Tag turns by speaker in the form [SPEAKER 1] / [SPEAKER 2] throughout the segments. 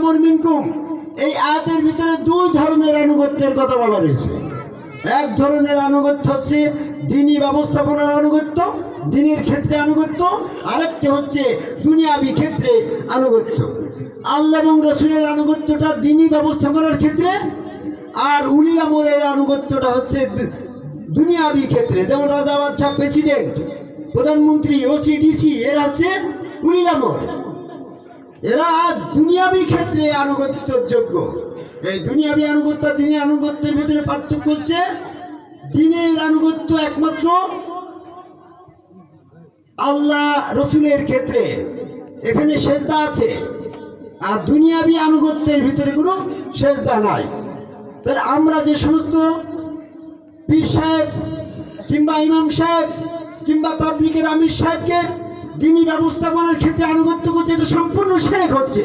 [SPEAKER 1] মিনকুম এই আয়াতের ভিতরে দুই ধরনের আনুগত্যের কথা বলা রয়েছে এক ধরনের আনুগত্য হচ্ছে দিনী ব্যবস্থাপনার আনুগত্য, দিনের ক্ষেত্রে আনুগত্য, আরেকটি হচ্ছে দুনিয়াবি ক্ষেত্রে আনুগত্য। আল্লাহ এবং রসুলের আনুগত্যটা দিনী ব্যবস্থাপনার ক্ষেত্রে আর উলি আমলের আনুগত্যটা হচ্ছে দুনিয়াবি ক্ষেত্রে। যেমন রাজা বাদশাহ প্রেসিডেন্ট প্রধানমন্ত্রী ওসিডিসি এরা হচ্ছে উলিল আমল। এরা দুনিয়াবি ক্ষেত্রে আনুগত্যের যোগ্য এই দুনিয়াবি আনুগত্য, দিনের আনুগত্যের ভিতরে পার্থক্য হচ্ছে, দিনের আনুগত্য একমাত্র আল্লাহ রসুলের ক্ষেত্রে। এখানে সেজদা আছে, আর দুনিয়াবি আনুগত্যের ভিতরে কোনো সেজদা নাই। তাহলে আমরা যে সমস্ত পীর সাহেব কিংবা ইমাম সাহেব কিংবা তাবলিকের আমির সাহেবকে দিনী ব্যবস্থাপনার ক্ষেত্রে আনুগত্য করছে, এটা সম্পূর্ণ সেরেক হচ্ছে।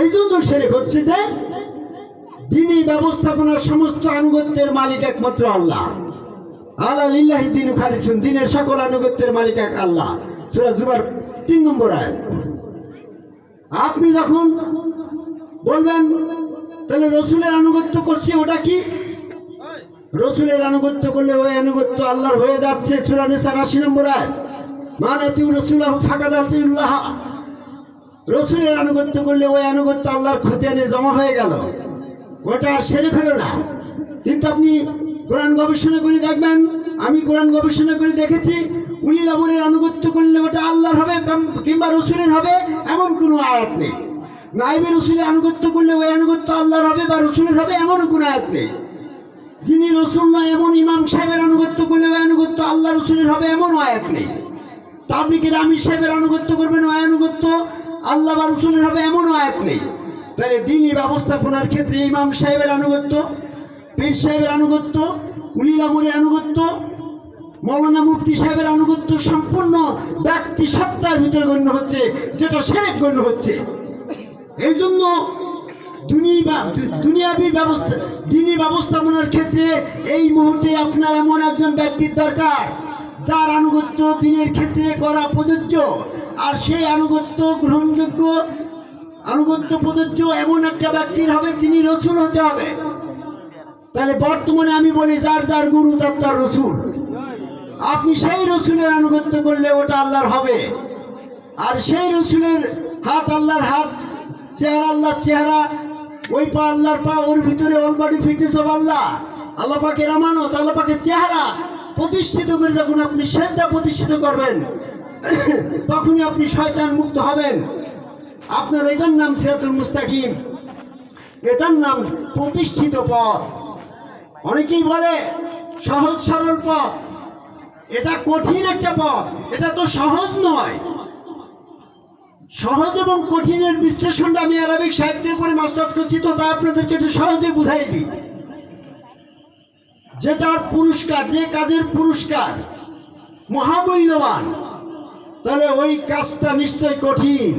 [SPEAKER 1] এই জন্য সেরেক হচ্ছে যে দিনী ব্যবস্থাপনার সমস্ত আনুগত্যের মালিক একমাত্র আল্লাহ। আল্লাহ লিল্লাহি দিন খালিসুন, দিনের সকল আনুগত্যের মালিক এক আল্লাহ। সুরা জুবার তিন নম্বর আয় আপনি যখন বলবেন, তাহলে রসুলের আনুগত্য করছি ওটা কি? রসুলের আনুগত্য করলে ওই আনুগত্য আল্লাহর হয়ে যাচ্ছে চুরানিসার আশি নম্বর আয় মানাতিউ রসুল্লাহ ফাকাদাতিউল্লাহ রসুলের আনুগত্য করলে ওই আনুগত্য আল্লাহর খতিয়ানে জমা হয়ে গেল। ওটা আর সেরে হলো না। কিন্তু আপনি কোরআন গবেষণা করে দেখবেন, আমি কোরআন গবেষণা করে দেখেছি, উলিল আমলের আনুগত্য করলে ওটা আল্লাহর হবে কিংবা রসুলের হবে এমন কোনো আয়াত নেই। নাইবে রসুলের আনুগত্য করলে ওই আনুগত্য আল্লাহর হবে বা রসুলের হবে এমন কোনো আয়াত নেই। যিনি রসুল নয় এমন ইমাম সাহেবের আনুগত্য করলে ওই আনুগত্য আল্লাহ রসুলের হবে এমন আয়াত নেই। তাবলিকের আমির সাহেবের আনুগত্য করবেন ওই আনুগত্য? আল্লাহ বা রসুলের হবে এমন আয়াত নেই। তাহলে দিনই ব্যবস্থাপনার ক্ষেত্রে ইমাম সাহেবের আনুগত্য, পীর সাহেবের আনুগত্য উলিল আমলের আনুগত্য, মৌলানা মুফতি সাহেবের আনুগত্য সম্পূর্ণ ব্যক্তি সত্তার ভিতরে গণ্য হচ্ছে, যেটা সেরেক গণ্য হচ্ছে। এই জন্য দুনি- দুনিয়াবি ব্যবস্থা দিনী ব্যবস্থাপনার ক্ষেত্রে এই মুহূর্তে আপনার এমন একজন ব্যক্তির দরকার। যার আনুগত্য দিনের ক্ষেত্রে করা প্রযোজ্য, আর সেই আনুগত্য গ্রহণযোগ্য, আনুগত্য প্রযোজ্য এমন একটা ব্যক্তির হবে তিনি রসুল হতে হবে। তাহলে বর্তমানে আমি বলি, যার যার গুরু, তার তার রসুল। আপনি সেই রসুলের আনুগত্য করলে ওটা আল্লাহর হবে। আর সেই রসুলের হাত আল্লাহর হাত, চেহারা আল্লাহর চেহারা, ওই পা আল্লাহর পা, ওর ভিতরে অল বডি ফিটনেস অফ আল্লাহ আল্লাহ পাকের আমানত, আল্লাহ পাকের চেহারা প্রতিষ্ঠিত করে যখন আপনি সেজদা প্রতিষ্ঠিত করবেন, তখনই আপনি শয়তান মুক্ত হবেন। আপনার এটার নাম সিরাতুল মুস্তাকিম। এটার নাম প্রতিষ্ঠিত পথ। অনেকেই বলে, সহজ সরল পথ। এটা কঠিন একটা পথ। এটা তো সহজ নয়। সহজ এবং কঠিনের বিশ্লেষণটা আমি আরবিক সাহিত্যের পরে মাস্টার্স করছি, তো তা আপনাদেরকে একটু সহজে বুঝাই দিই। যেটার পুরস্কার, যে কাজের পুরস্কার, মহামূল্যবান, তাহলে ওই কাজটা নিশ্চয় কঠিন।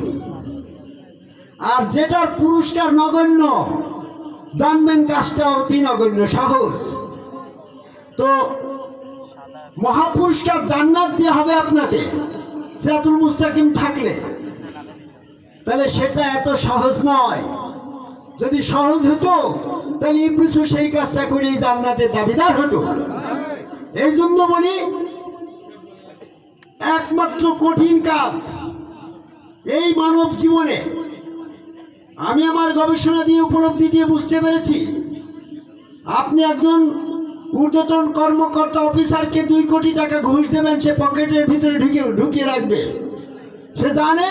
[SPEAKER 1] আর যেটার পুরস্কার নগণ্য, জানবেন কাজটা অতি নগণ্য, সহজ। তো মহাপুরস্কার জান্নাত দিয়ে হবে আপনাকে, সিরাতুল মুস্তাকিম থাকলে। তাহলে সেটা এত সহজ নয়। যদি সহজ হতো তাহলে ইবলিসও সেই কাজটা করেই জান্নাতের দাবিদার হতো। এই জন্য বলি, একমাত্র কঠিন কাজ এই মানব জীবনে। আমি আমার গবেষণা দিয়ে উপলব্ধি দিয়ে বুঝতে পেরেছি, আপনি একজন ঊর্ধ্বতন কর্মকর্তা অফিসারকে দুই কোটি টাকা ঘুষ দেবেন, সে পকেটের ভিতরে ঢুকে ঢুকিয়ে রাখবে। সে জানে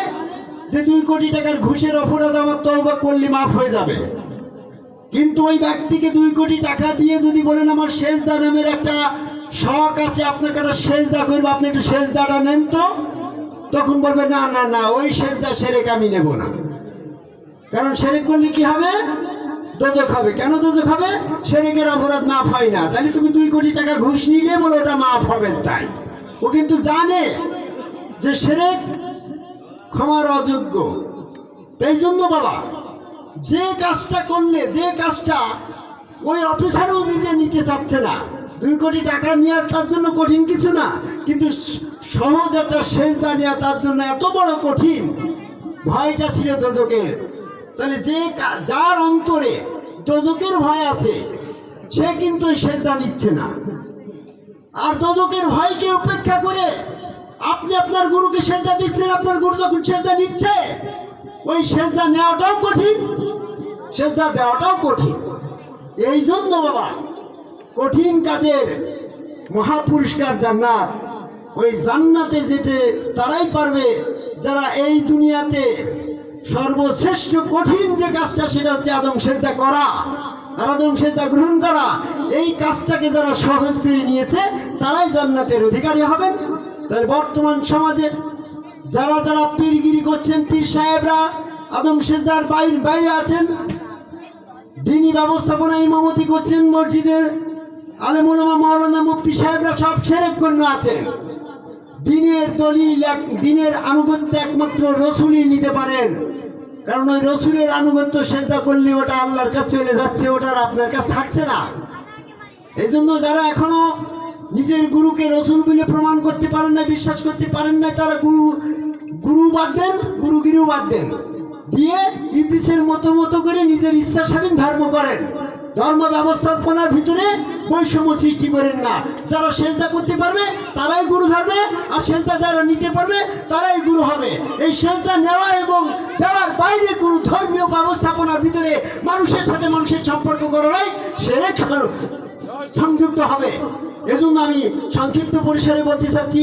[SPEAKER 1] যে দুই কোটি টাকার ঘুষের অপরাধ আমার তলবা করলে মাফ হয়ে যাবে। কিন্তু ওই ব্যক্তিকে দুই কোটি টাকা দিয়ে যদি বলেন আমার শেষ দা নামের একটা শখ আছে, আপনাকে একটা দা করব, আপনি একটু শেষ দাটা নেন তো। তখন বলবে, না না না, ওই শেষ দা সেরেক আমি নেব না। কারণ সেরেক করলে কি হবে? দোজক হবে। কেন দোজক হবে? সেরেকের অপরাধ মাফ হয় না। তাহলে তুমি দুই কোটি টাকা ঘুষ নিলে বলে ওটা মাফ হবে তাই। ও কিন্তু জানে যে সেরেক ক্ষমার অযোগ্য। এই জন্য বাবা যে কাজটা করলে, যে কাজটা ওই অফিসারও নিজে নিতে চাচ্ছে না। দুই কোটি টাকা নেওয়া তার জন্য কঠিন কিছু না, কিন্তু সহজ একটা সেজদা নেওয়া তার জন্য এত বড় কঠিন। ভয়টা ছিল দোজকের তাহলে যে যার অন্তরে দোজকের ভয় আছে, সে কিন্তু সেজদা নিচ্ছে না। আর দোজকের ভয়কে উপেক্ষা করে আপনি আপনার গুরুকে সেজদা দিচ্ছেন, আপনার গুরু যখন সেজদা নিচ্ছে ওই সেজদা নেওয়াটাও কঠিন, সেজদা দেওয়াটাও কঠিন। এই জন্য বাবা, কঠিন কাজের মহাপুরস্কার জান্নাত, ওই জান্নাতে যেতে তারাই পারবে যারা এই দুনিয়াতে সর্বশ্রেষ্ঠ কঠিন যে কাজটা সেটা হচ্ছে আদম সেজদা করা আর আদম সেজদা গ্রহণ করা। এই কাজটাকে যারা সহজ করে নিয়েছে, তারাই জান্নাতের অধিকারী হবেন। তাই বর্তমান সমাজে যারা যারা পীরগিরি করছেন, পীর সাহেবরা, আদম সেজদার বাইরে বাইরে আছেন, দিনী ব্যবস্থাপনা ইমামতি করছেন মসজিদের আলেমুলামা মাওলানা মুফতি সাহেবরা সব সেরেক গণ্য আছেন। দিনের দলিল এক দিনের আনুগত্য একমাত্র রসুলই নিতে পারেন। কারণ ওই রসুলের আনুগত্য সেজদা করলে ওটা আল্লাহর কাছে চলে যাচ্ছে, ওটা আর আপনার কাছে থাকছে না। এই জন্য যারা এখনও নিজের গুরুকে রসুল বলে প্রমাণ করতে পারেন না বিশ্বাস করতে পারেন না তারা গুরু গুরু বাদ দেন, গুরুগিরিও বাদ দেন। দিয়ে ইবলিসের মতো মতো করে নিজের ইচ্ছা স্বাধীন ধর্ম করেন। ধর্ম ব্যবস্থাপনার ভিতরে বৈষম্য সৃষ্টি করেন না। যারা সেজদা করতে পারবে, তারাই গুরু ধরবে, আর সেজদা যারা নিতে পারবে, তারাই গুরু হবে। এই সেজদা নেওয়া এবং দেওয়ার বাইরে কোনো ধর্মীয় ব্যবস্থাপনার ভিতরে মানুষের সাথে মানুষের সম্পর্ক করাই সেরেক সংযুক্ত হবে। এজন্য আমি সংক্ষিপ্ত পরিসরে বলতে চাচ্ছি